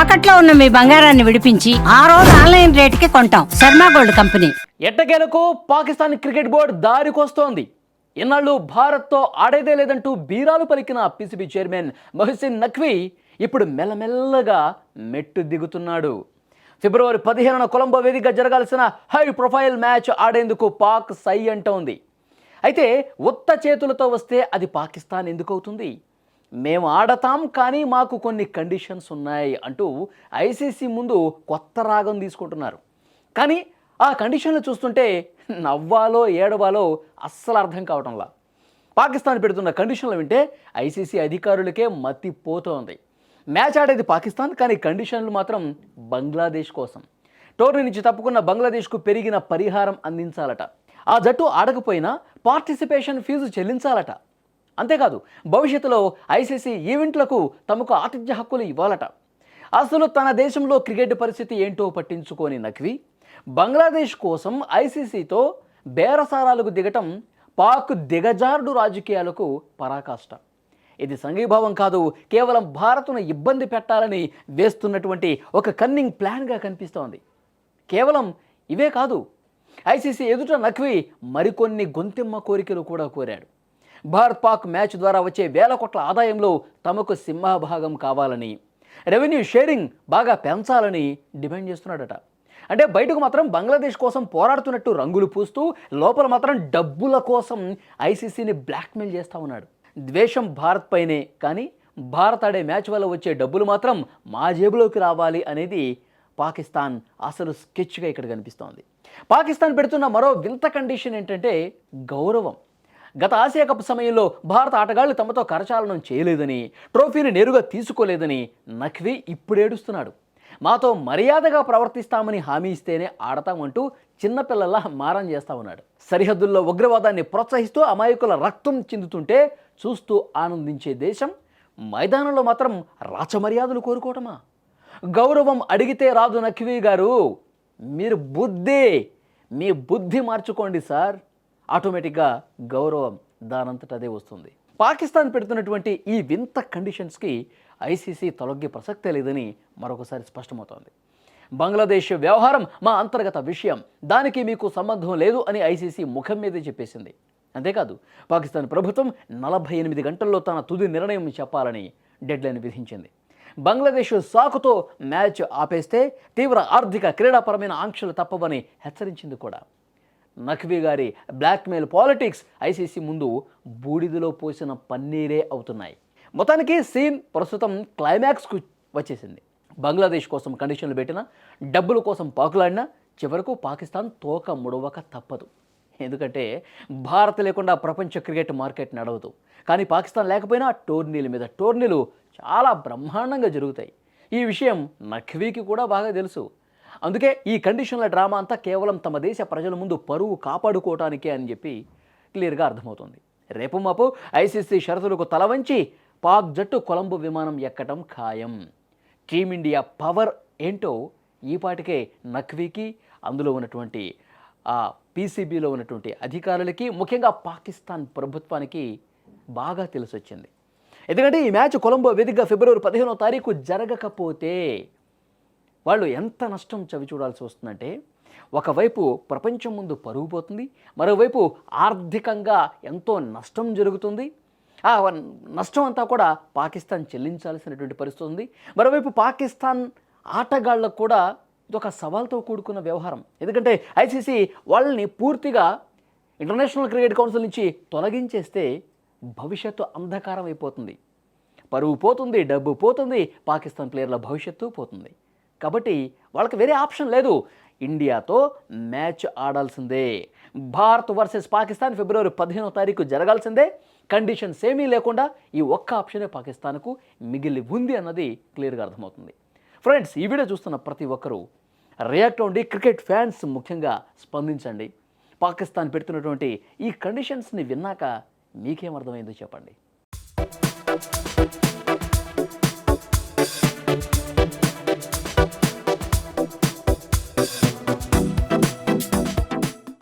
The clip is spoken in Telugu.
తాకట్లో ఉన్న మీ బంగారాన్ని విడిపించి ఆ రోజు ఆన్లైన్ రేటుకి కొంటాం. Sharma gold company. ఎట్టకేలకు పాకిస్తాన్ క్రికెట్ బోర్డు దారికొస్తోంది ఇన్నాళ్ళు భారత్తో ఆడేదే లేదంటూ బీరాలు పలికిన పిసిబి చైర్మన్ మొహసిన్ నఖ్వీ ఇప్పుడు మెల్లమెల్లగా మెట్టు దిగుతున్నాడు. ఫిబ్రవరి పదిహేనున కొలంబో వేదిక జరగాల్సిన హై ప్రొఫైల్ మ్యాచ్ ఆడేందుకు పాక్ సై అంటోంది. అయితే ఉత్త చేతులతో వస్తే అది పాకిస్తాన్ ఎందుకు అవుతుంది మేము ఆడతాం కానీ మాకు కొన్ని కండిషన్స్ ఉన్నాయి అంటూ ఐసీసీ ముందు కొత్త రాగం తీసుకుంటున్నారు. కానీ ఆ కండిషన్లు చూస్తుంటే నవ్వాలో ఏడవాలో అస్సలు అర్థం కావటంలా. పాకిస్తాన్ పెడుతున్న కండిషన్లు వింటే ఐసీసీ అధికారులకే మతిపోతోంది. మ్యాచ్ ఆడేది పాకిస్తాన్ కానీ కండిషన్లు మాత్రం బంగ్లాదేశ్ కోసం. టోర్నీ నుంచి తప్పుకున్న బంగ్లాదేశ్కు పెరిగిన పరిహారం అందించాలట. ఆ జట్టు ఆడకపోయినా పార్టిసిపేషన్ ఫీజు చెల్లించాలట. అంతేకాదు భవిష్యత్తులో ఐసీసీ ఈవెంట్లకు తమకు ఆతిథ్య హక్కులు ఇవ్వాలట. అసలు తన దేశంలో క్రికెట్ పరిస్థితి ఏంటో పట్టించుకోని నఖ్వి బంగ్లాదేశ్ కోసం ఐసీసీతో బేరసారాలకు దిగటం పాక్ దిగజారుడు రాజకీయాలకు పరాకాష్ట. ఇది సంఘీభావం కాదు కేవలం భారత్ను ఇబ్బంది పెట్టాలని వేస్తున్నటువంటి ఒక కన్నింగ్ ప్లాన్గా కనిపిస్తోంది. కేవలం ఇవే కాదు ఐసీసీ ఎదుట నఖ్వి మరికొన్ని గొంతెమ్మ కోరికలు కూడా కోరాడు. భారత్ పాక్ మ్యాచ్ ద్వారా వచ్చే వేల కోట్ల ఆదాయంలో తమకు సింహభాగం కావాలని రెవెన్యూ షేరింగ్ బాగా పెంచాలని డిమాండ్ చేస్తున్నాడట. అంటే బయటకు మాత్రం బంగ్లాదేశ్ కోసం పోరాడుతున్నట్టు రంగులు పూస్తూ లోపల మాత్రం డబ్బుల కోసం ఐసీసీని బ్లాక్మెయిల్ చేస్తూ ఉన్నాడు. ద్వేషం భారత్ పైనే కానీ భారత్ ఆడే మ్యాచ్ వల్ల వచ్చే డబ్బులు మాత్రం మా జేబులోకి రావాలి అనేది పాకిస్తాన్ అసలు స్కెచ్గా ఇక్కడ కనిపిస్తోంది. పాకిస్తాన్ పెడుతున్న మరో వింత కండిషన్ ఏంటంటే గౌరవం. గత ఆసియా కప్ సమయంలో భారత ఆటగాళ్ళు తమతో కరచాలనం చేయలేదని ట్రోఫీని నేరుగా తీసుకోలేదని నఖ్వీ ఇప్పుడేడుస్తున్నాడు మాతో మర్యాదగా ప్రవర్తిస్తామని హామీ ఇస్తేనే ఆడతామంటూ చిన్నపిల్లల్లా మారం చేస్తా ఉన్నాడు. సరిహద్దుల్లో ఉగ్రవాదాన్ని ప్రోత్సహిస్తూ అమాయకుల రక్తం చిందుతుంటే చూస్తూ ఆనందించే దేశం మైదానంలో మాత్రం రాచమర్యాదలు కోరుకోవటమా? గౌరవం అడిగితే రాదు నఖ్వీ గారు. మీరు బుద్ధి మీ బుద్ధి మార్చుకోండి సార్. ఆటోమేటిక్గా గౌరవం దానంతట అదే వస్తుంది. పాకిస్తాన్ పెడుతున్నటువంటి ఈ వింత కండిషన్స్కి ఐసీసీ తొలగ్గే ప్రసక్తే లేదని మరొకసారి స్పష్టమవుతోంది. బంగ్లాదేశ్ వ్యవహారం మా అంతర్గత విషయం. దానికి మీకు సంబంధం లేదు అని ఐసీసీ ముఖం మీదే చెప్పేసింది. అంతేకాదు పాకిస్తాన్ ప్రభుత్వం నలభై ఎనిమిది గంటల్లో తన తుది నిర్ణయం చెప్పాలని డెడ్లైన్ విధించింది. బంగ్లాదేశ్ సాకుతో మ్యాచ్ ఆపేస్తే తీవ్ర ఆర్థిక క్రీడాపరమైన ఆంక్షలు తప్పవని హెచ్చరించింది కూడా. నఖ్వీ గారి బ్లాక్మెయిల్ పాలిటిక్స్ ఐసీసీ ముందు బూడిదలో పోసిన పన్నీరే అవుతున్నాయి. మొత్తానికి సీన్ ప్రస్తుతం క్లైమాక్స్కు వచ్చేసింది. బంగ్లాదేశ్ కోసం కండిషన్లు పెట్టినా డబ్బుల కోసం పాకులాడినా చివరకు పాకిస్తాన్ తోక ముడవక తప్పదు. ఎందుకంటే భారత్ లేకుండా ప్రపంచ క్రికెట్ మార్కెట్ నడవదు. కానీ పాకిస్తాన్ లేకపోయినా టోర్నీల మీద టోర్నీలు చాలా బ్రహ్మాండంగా జరుగుతాయి. ఈ విషయం నఖ్వీకి కూడా బాగా తెలుసు. అందుకే ఈ కండిషన్ల డ్రామా అంతా కేవలం తమ దేశ ప్రజల ముందు పరువు కాపాడుకోవటానికే అని చెప్పి క్లియర్గా అర్థమవుతుంది. రేపు మాపు ఐసీసీ షరతులకు తలవంచి పాక్ జట్టు కొలంబో విమానం ఎక్కటం ఖాయం. టీమిండియా పవర్ ఏంటో ఈపాటికే నఖ్వీకి అందులో ఉన్నటువంటి ఆ పీసీబీలో ఉన్నటువంటి అధికారులకి ముఖ్యంగా పాకిస్తాన్ ప్రభుత్వానికి బాగా తెలిసొచ్చింది. ఎందుకంటే ఈ మ్యాచ్ కొలంబో వేదికగా ఫిబ్రవరి పదిహేనో తారీఖు జరగకపోతే వాళ్ళు ఎంత నష్టం చవి చూడాల్సి వస్తుందంటే ఒకవైపు ప్రపంచం ముందు పరుగు పోతుంది మరోవైపు ఆర్థికంగా ఎంతో నష్టం జరుగుతుంది. ఆ నష్టం అంతా కూడా పాకిస్తాన్ చెల్లించాల్సినటువంటి పరిస్థితి ఉంది. మరోవైపు పాకిస్తాన్ ఆటగాళ్ళకు కూడా ఇదొక ఒక సవాల్తో కూడుకున్న వ్యవహారం. ఎందుకంటే ఐసీసీ వాళ్ళని పూర్తిగా ఇంటర్నేషనల్ క్రికెట్ కౌన్సిల్ నుంచి తొలగించేస్తే భవిష్యత్తు అంధకారం అయిపోతుంది. పరువు పోతుంది డబ్బు పోతుంది పాకిస్తాన్ ప్లేయర్ల భవిష్యత్తు పోతుంది. కాబట్టి వాళ్ళకి వేరే ఆప్షన్ లేదు. ఇండియాతో మ్యాచ్ ఆడాల్సిందే. భారత్ వర్సెస్ పాకిస్తాన్ ఫిబ్రవరి పదిహేనో తారీఖు జరగాల్సిందే. కండిషన్స్ ఏమీ లేకుండా ఈ ఒక్క ఆప్షనే పాకిస్తాన్కు మిగిలి ఉంది అన్నది క్లియర్గా అర్థమవుతుంది. ఫ్రెండ్స్ ఈ వీడియో చూస్తున్న ప్రతి ఒక్కరూ రియాక్ట్ అవ్వండి క్రికెట్ ఫ్యాన్స్ ముఖ్యంగా స్పందించండి. పాకిస్తాన్ పెడుతున్నటువంటి ఈ కండిషన్స్ని విన్నాక మీకేం అర్థమైందో చెప్పండి.